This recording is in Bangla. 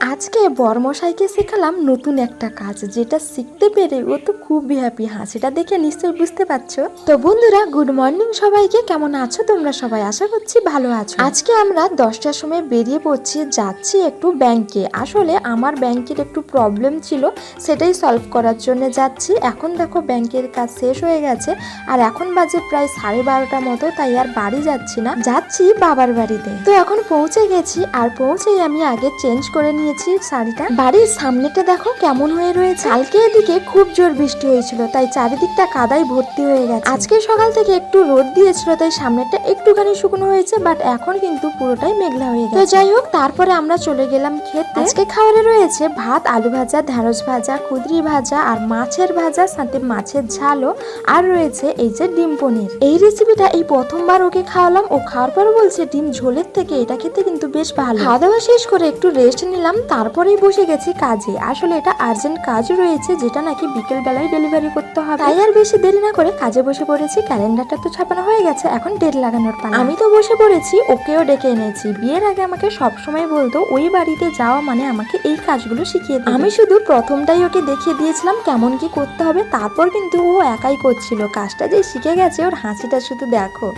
আজকে বরমশাইকে শেখালাম নতুন একটা কাজ, যেটা শিখতে পেরে ও তো খুবই হ্যাপি হাসিটা দেখে নিশ্চয়ই বুঝতে পারছ। তো বন্ধুরা গুড মর্নিং সবাইকে। কেমন আছো? তোমরা সবাই আশা করছি ভালো আছো। আজকে আমরা দশটার সময় বেরিয়ে পড়ছি, যাচ্ছি একটু ব্যাংকে আসলে আমার ব্যাংকের একটু প্রবলেম ছিল, সেটাই সলভ করার জন্য যাচ্ছি। এখন দেখো ব্যাংকের কাজ শেষ হয়ে গেছে, আর এখন বাজে প্রায় সাড়ে বারোটা মতো, তাই আর বাড়ি যাচ্ছি না। যাচ্ছি বাবার বাড়িতে। তো এখন পৌঁছে গেছি, আর পৌঁছেই আমি আগে চেঞ্জ করে নিয়েছি শাড়িটা। বাড়ির সামনেটা দেখো কেমন হয়ে রয়েছে। কালকে এদিকে খুব জোর বৃষ্টি হয়েছিল, তাই চারিদিকটা কাদায় ভর্তি হয়ে গেছে। আজকে সকাল থেকে একটু রোদ দিয়েছিল, তাই সামনেটা একটুখানি শুকনো হয়েছে বাট এখন কিন্তু পুরোটাই মেঘলা হয়ে গেছে। তো যাই হোক, তারপরে আমরা চলে গেলাম খেতে। আজকে খাবারে রয়েছে ভাত, আলু ভাজা, ঢেঁড়স ভাজা কুদরি ভাজা আর মাছের ভাজা, সাথে মাছের ঝালও। আর রয়েছে এই যে ডিম পনির। এই রেসিপিটা এই প্রথমবার ওকে খাওয়ালাম। ও খাওয়ার পর বলছে, ডিম ঝোলের থেকে এটা খেতে কিন্তু বেশ ভালো। খাওয়া দাওয়া শেষ করে একটু রেস্ট নিলাম। তারপরেই বসে গেছি কাজে। আসলে এটা আর্জেন্ট কাজ রয়েছে যেটা নাকি বিকেল বেলায় ডেলিভারি করতে হবে। তাই আর বেশি দেরি না করে কাজে বসে পড়েছি। ক্যালেন্ডারটা তো ছাপানো হয়ে গেছে, এখন ডেট লাগানোর পালা। আমি তো বসে পড়েছি, ওকেও ডেকে এনেছি। বিয়ের আগে আমাকে সবসময় বলতো, ওই বাড়িতে যাওয়া মানে আমাকে এই কাজগুলো শিখিয়ে আমি শুধু প্রথমটাই ওকে দেখিয়ে দিয়েছিলাম কেমন কি করতে হবে, তারপর কিন্তু ও একাই করছিল। কাজটা যে শিখে গেছে, ওর হাসিটা শুধু দেখো।